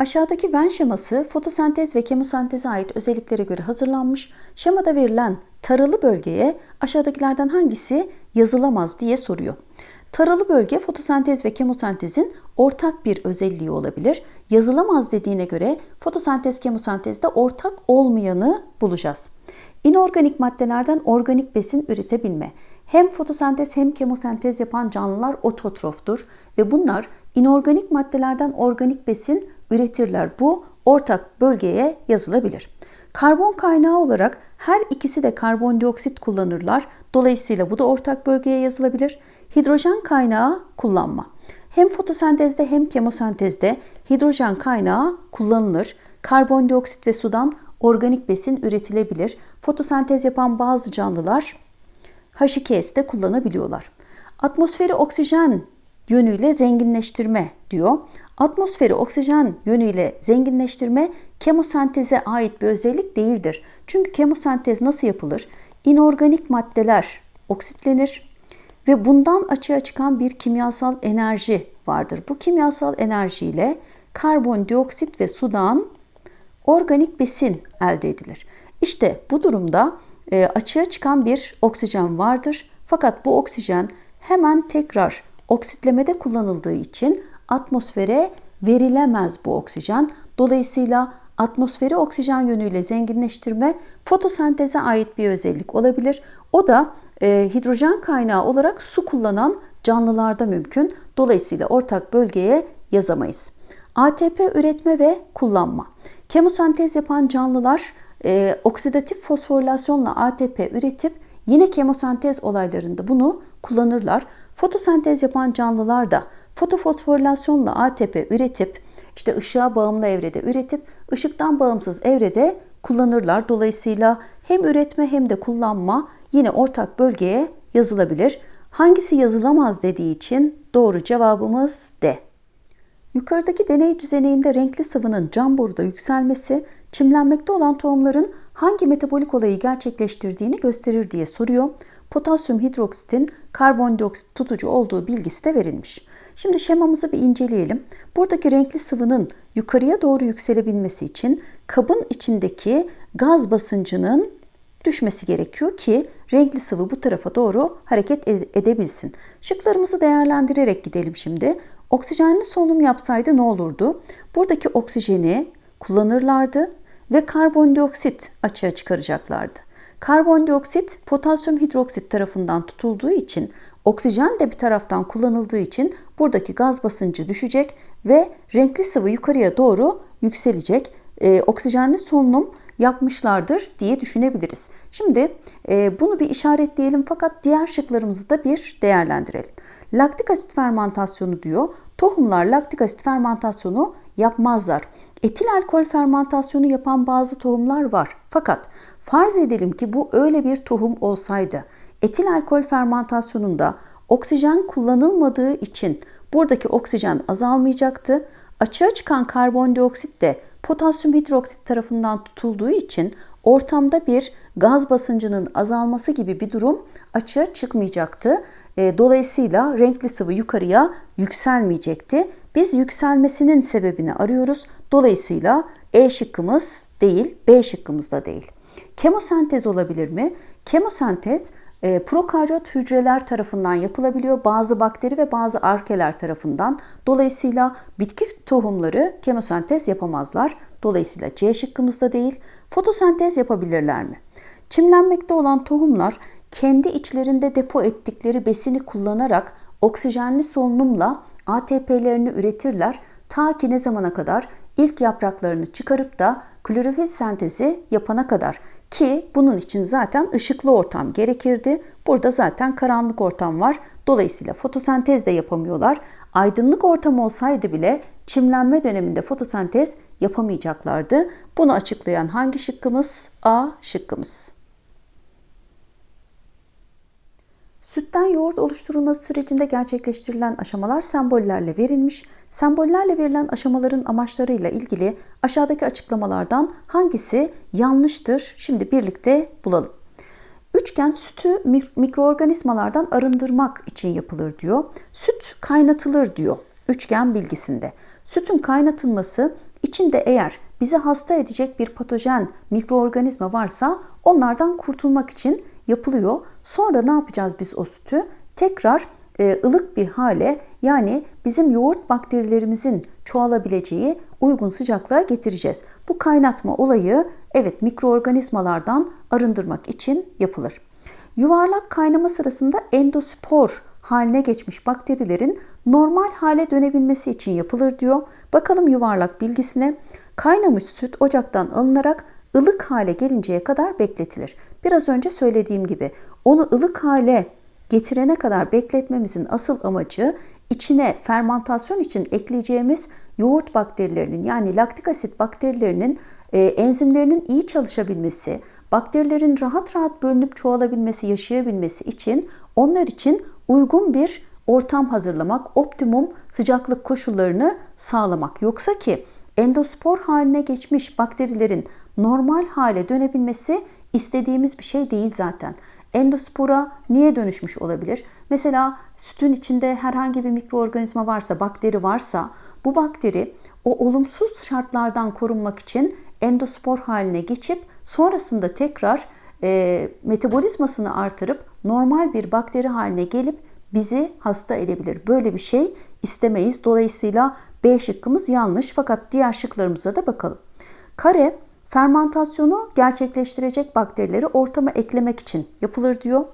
Aşağıdaki Venn şeması fotosentez ve kemosenteze ait özelliklere göre hazırlanmış. Şemada verilen taralı bölgeye aşağıdakilerden hangisi yazılamaz diye soruyor. Taralı bölge fotosentez ve kemosentezin ortak bir özelliği olabilir. Yazılamaz dediğine göre fotosentez kemosentezde ortak olmayanı bulacağız. İnorganik maddelerden organik besin üretebilme. Hem fotosentez hem kemosentez yapan canlılar ototroftur ve bunlar inorganik maddelerden organik besin üretirler. Bu ortak bölgeye yazılabilir. Karbon kaynağı olarak her ikisi de karbondioksit kullanırlar. Dolayısıyla bu da ortak bölgeye yazılabilir. Hidrojen kaynağı kullanma. Hem fotosentezde hem kemosentezde hidrojen kaynağı kullanılır. Karbondioksit ve sudan organik besin üretilebilir. Fotosentez yapan bazı canlılar H2S'te kullanabiliyorlar. Atmosferi oksijen yönüyle zenginleştirme diyor. Atmosferi oksijen yönüyle zenginleştirme kemosenteze ait bir özellik değildir. Çünkü kemosentez nasıl yapılır? İnorganik maddeler oksitlenir ve bundan açığa çıkan bir kimyasal enerji vardır. Bu kimyasal enerjiyle karbondioksit ve sudan organik besin elde edilir. İşte bu durumda e, açığa çıkan bir oksijen vardır. Fakat bu oksijen hemen tekrar oksitlemede kullanıldığı için atmosfere verilemez bu oksijen. Dolayısıyla atmosferi oksijen yönüyle zenginleştirme fotosenteze ait bir özellik olabilir. O da e, hidrojen kaynağı olarak su kullanan canlılarda mümkün. Dolayısıyla ortak bölgeye yazamayız. ATP üretme ve kullanma. Kemosentez yapan canlılar e, oksidatif fosforilasyonla ATP üretip yine kemosentez olaylarında bunu kullanırlar. Fotosentez yapan canlılar da fotofosforilasyonla ATP üretip işte ışığa bağımlı evrede üretip ışıktan bağımsız evrede kullanırlar. Dolayısıyla hem üretme hem de kullanma yine ortak bölgeye yazılabilir. Hangisi yazılamaz dediği için doğru cevabımız D. Yukarıdaki deney düzeninde renkli sıvının cam boruda yükselmesi, çimlenmekte olan tohumların hangi metabolik olayı gerçekleştirdiğini gösterir diye soruyor. Potasyum hidroksitin karbondioksit tutucu olduğu bilgisi de verilmiş. Şimdi şemamızı bir inceleyelim. Buradaki renkli sıvının yukarıya doğru yükselebilmesi için kabın içindeki gaz basıncının düşmesi gerekiyor ki renkli sıvı bu tarafa doğru hareket edebilsin. Şıklarımızı değerlendirerek gidelim şimdi. Oksijenli solunum yapsaydı ne olurdu? Buradaki oksijeni kullanırlardı ve karbondioksit açığa çıkaracaklardı. Karbondioksit potasyum hidroksit tarafından tutulduğu için oksijen de bir taraftan kullanıldığı için buradaki gaz basıncı düşecek ve renkli sıvı yukarıya doğru yükselecek. Ee, oksijenli solunum yapmışlardır diye düşünebiliriz. Şimdi e, bunu bir işaretleyelim fakat diğer şıklarımızı da bir değerlendirelim. Laktik asit fermentasyonu diyor. Tohumlar laktik asit fermentasyonu yapmazlar. Etil alkol fermentasyonu yapan bazı tohumlar var. Fakat farz edelim ki bu öyle bir tohum olsaydı. Etil alkol fermentasyonunda oksijen kullanılmadığı için buradaki oksijen azalmayacaktı. Açığa çıkan karbondioksit de potasyum hidroksit tarafından tutulduğu için ortamda bir gaz basıncının azalması gibi bir durum açığa çıkmayacaktı. E, dolayısıyla renkli sıvı yukarıya yükselmeyecekti. Biz yükselmesinin sebebini arıyoruz. Dolayısıyla E şıkkımız değil, B şıkkımız da değil. Kemosentez olabilir mi? Kemosentez e, prokaryot hücreler tarafından yapılabiliyor. Bazı bakteri ve bazı arkeler tarafından. Dolayısıyla bitki tohumları kemosentez yapamazlar. Dolayısıyla C şıkkımızda değil. Fotosentez yapabilirler mi? Çimlenmekte olan tohumlar kendi içlerinde depo ettikleri besini kullanarak oksijenli solunumla ATP'lerini üretirler. Ta ki ne zamana kadar ilk yapraklarını çıkarıp da klorofil sentezi yapana kadar ki bunun için zaten ışıklı ortam gerekirdi. Burada zaten karanlık ortam var. Dolayısıyla fotosentez de yapamıyorlar. Aydınlık ortam olsaydı bile çimlenme döneminde fotosentez yapamayacaklardı. Bunu açıklayan hangi şıkkımız? A şıkkımız. Sütten yoğurt oluşturulması sürecinde gerçekleştirilen aşamalar sembollerle verilmiş. Sembollerle verilen aşamaların amaçlarıyla ilgili aşağıdaki açıklamalardan hangisi yanlıştır? Şimdi birlikte bulalım. Üçgen sütü mikroorganizmalardan arındırmak için yapılır diyor. Süt kaynatılır diyor üçgen bilgisinde. Sütün kaynatılması İçinde eğer bizi hasta edecek bir patojen mikroorganizma varsa onlardan kurtulmak için yapılıyor. Sonra ne yapacağız biz o sütü? Tekrar e, ılık bir hale yani bizim yoğurt bakterilerimizin çoğalabileceği uygun sıcaklığa getireceğiz. Bu kaynatma olayı evet mikroorganizmalardan arındırmak için yapılır. Yuvarlak kaynama sırasında endospor haline geçmiş bakterilerin normal hale dönebilmesi için yapılır diyor. Bakalım yuvarlak bilgisine. Kaynamış süt ocaktan alınarak ılık hale gelinceye kadar bekletilir. Biraz önce söylediğim gibi onu ılık hale getirene kadar bekletmemizin asıl amacı içine fermantasyon için ekleyeceğimiz yoğurt bakterilerinin yani laktik asit bakterilerinin e, enzimlerinin iyi çalışabilmesi, bakterilerin rahat rahat bölünüp çoğalabilmesi, yaşayabilmesi için onlar için uygun bir ortam hazırlamak, optimum sıcaklık koşullarını sağlamak. Yoksa ki endospor haline geçmiş bakterilerin normal hale dönebilmesi istediğimiz bir şey değil zaten. Endospora niye dönüşmüş olabilir? Mesela sütün içinde herhangi bir mikroorganizma varsa, bakteri varsa bu bakteri o olumsuz şartlardan korunmak için endospor haline geçip sonrasında tekrar e, metabolizmasını artırıp normal bir bakteri haline gelip bizi hasta edebilir. Böyle bir şey istemeyiz. Dolayısıyla B şıkkımız yanlış fakat diğer şıklarımıza da bakalım. Kare fermentasyonu gerçekleştirecek bakterileri ortama eklemek için yapılır diyor.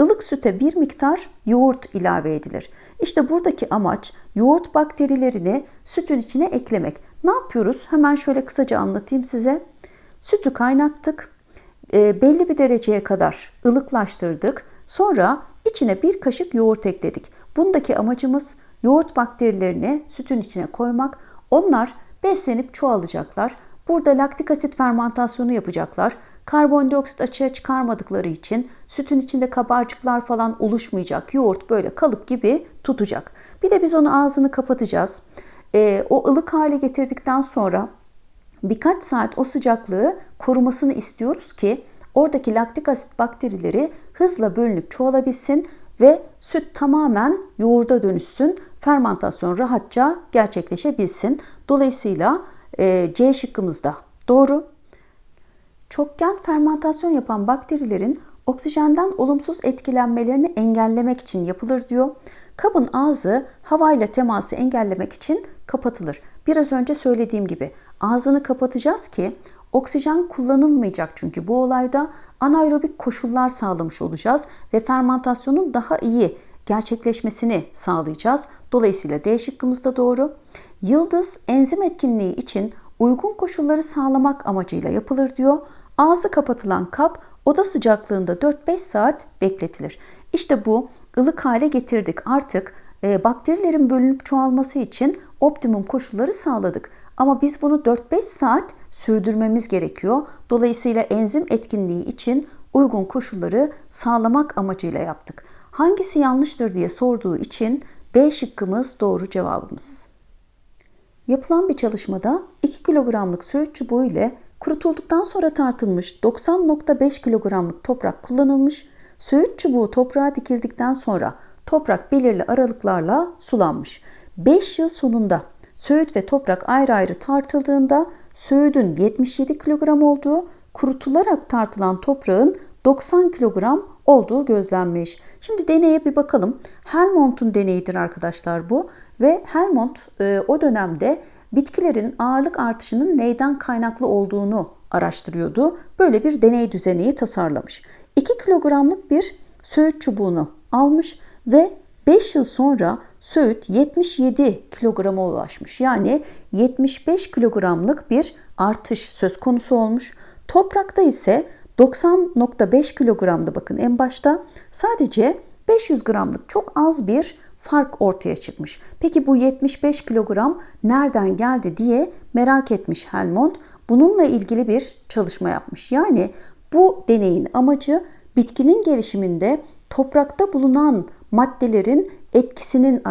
Ilık süte bir miktar yoğurt ilave edilir. İşte buradaki amaç yoğurt bakterilerini sütün içine eklemek. Ne yapıyoruz? Hemen şöyle kısaca anlatayım size. Sütü kaynattık. E, belli bir dereceye kadar ılıklaştırdık. Sonra içine bir kaşık yoğurt ekledik. Bundaki amacımız yoğurt bakterilerini sütün içine koymak. Onlar beslenip çoğalacaklar. Burada laktik asit fermentasyonu yapacaklar. Karbondioksit açığa çıkarmadıkları için sütün içinde kabarcıklar falan oluşmayacak. Yoğurt böyle kalıp gibi tutacak. Bir de biz onu ağzını kapatacağız. E, o ılık hale getirdikten sonra birkaç saat o sıcaklığı korumasını istiyoruz ki oradaki laktik asit bakterileri hızla bölünüp çoğalabilsin ve süt tamamen yoğurda dönüşsün. Fermentasyon rahatça gerçekleşebilsin. Dolayısıyla e, C şıkkımızda doğru. Çokgen fermentasyon yapan bakterilerin oksijenden olumsuz etkilenmelerini engellemek için yapılır diyor. Kabın ağzı havayla teması engellemek için kapatılır. Biraz önce söylediğim gibi ağzını kapatacağız ki oksijen kullanılmayacak çünkü bu olayda anaerobik koşullar sağlamış olacağız ve fermentasyonun daha iyi gerçekleşmesini sağlayacağız. Dolayısıyla D şıkkımız da doğru. Yıldız enzim etkinliği için uygun koşulları sağlamak amacıyla yapılır diyor. Ağzı kapatılan kap oda sıcaklığında 4-5 saat bekletilir. İşte bu ılık hale getirdik. Artık e, bakterilerin bölünüp çoğalması için optimum koşulları sağladık. Ama biz bunu 4-5 saat sürdürmemiz gerekiyor. Dolayısıyla enzim etkinliği için uygun koşulları sağlamak amacıyla yaptık. Hangisi yanlıştır diye sorduğu için B şıkkımız doğru cevabımız. Yapılan bir çalışmada 2 kilogramlık söğüt çubuğu ile kurutulduktan sonra tartılmış 90.5 kilogramlık toprak kullanılmış. Söğüt çubuğu toprağa dikildikten sonra toprak belirli aralıklarla sulanmış. 5 yıl sonunda söğüt ve toprak ayrı ayrı tartıldığında söğüdün 77 kilogram olduğu, kurutularak tartılan toprağın 90 kilogram olduğu gözlenmiş. Şimdi deneye bir bakalım. Helmont'un deneyidir arkadaşlar bu ve Helmont e, o dönemde bitkilerin ağırlık artışının neyden kaynaklı olduğunu araştırıyordu. Böyle bir deney düzeneyi tasarlamış. 2 kilogramlık bir söğüt çubuğunu almış ve 5 yıl sonra söğüt 77 kilograma ulaşmış. Yani 75 kilogramlık bir artış söz konusu olmuş. Toprakta ise 90.5 kilogramda bakın en başta sadece 500 gramlık çok az bir fark ortaya çıkmış. Peki bu 75 kilogram nereden geldi diye merak etmiş Helmont. Bununla ilgili bir çalışma yapmış. Yani bu deneyin amacı bitkinin gelişiminde toprakta bulunan maddelerin etkisinin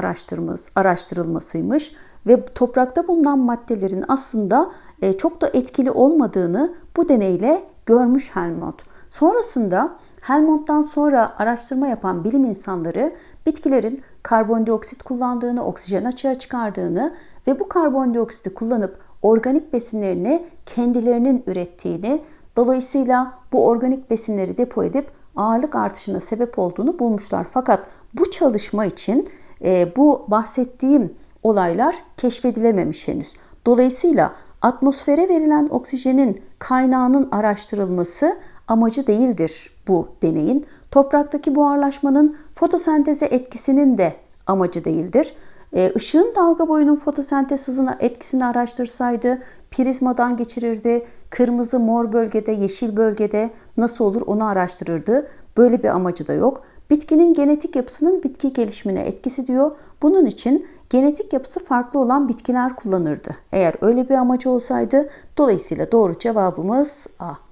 araştırılmasıymış ve toprakta bulunan maddelerin aslında e, çok da etkili olmadığını bu deneyle görmüş Helmont. Sonrasında Helmont'tan sonra araştırma yapan bilim insanları bitkilerin karbondioksit kullandığını, oksijen açığa çıkardığını ve bu karbondioksiti kullanıp organik besinlerini kendilerinin ürettiğini, dolayısıyla bu organik besinleri depo edip ağırlık artışına sebep olduğunu bulmuşlar. Fakat bu çalışma için e, bu bahsettiğim olaylar keşfedilememiş henüz. Dolayısıyla atmosfere verilen oksijenin kaynağının araştırılması amacı değildir bu deneyin. Topraktaki buharlaşmanın fotosenteze etkisinin de amacı değildir. E, ışığın dalga boyunun fotosentez hızına etkisini araştırsaydı prizmadan geçirirdi. Kırmızı mor bölgede, yeşil bölgede nasıl olur onu araştırırdı. Böyle bir amacı da yok. Bitkinin genetik yapısının bitki gelişimine etkisi diyor. Bunun için genetik yapısı farklı olan bitkiler kullanırdı. Eğer öyle bir amacı olsaydı dolayısıyla doğru cevabımız A.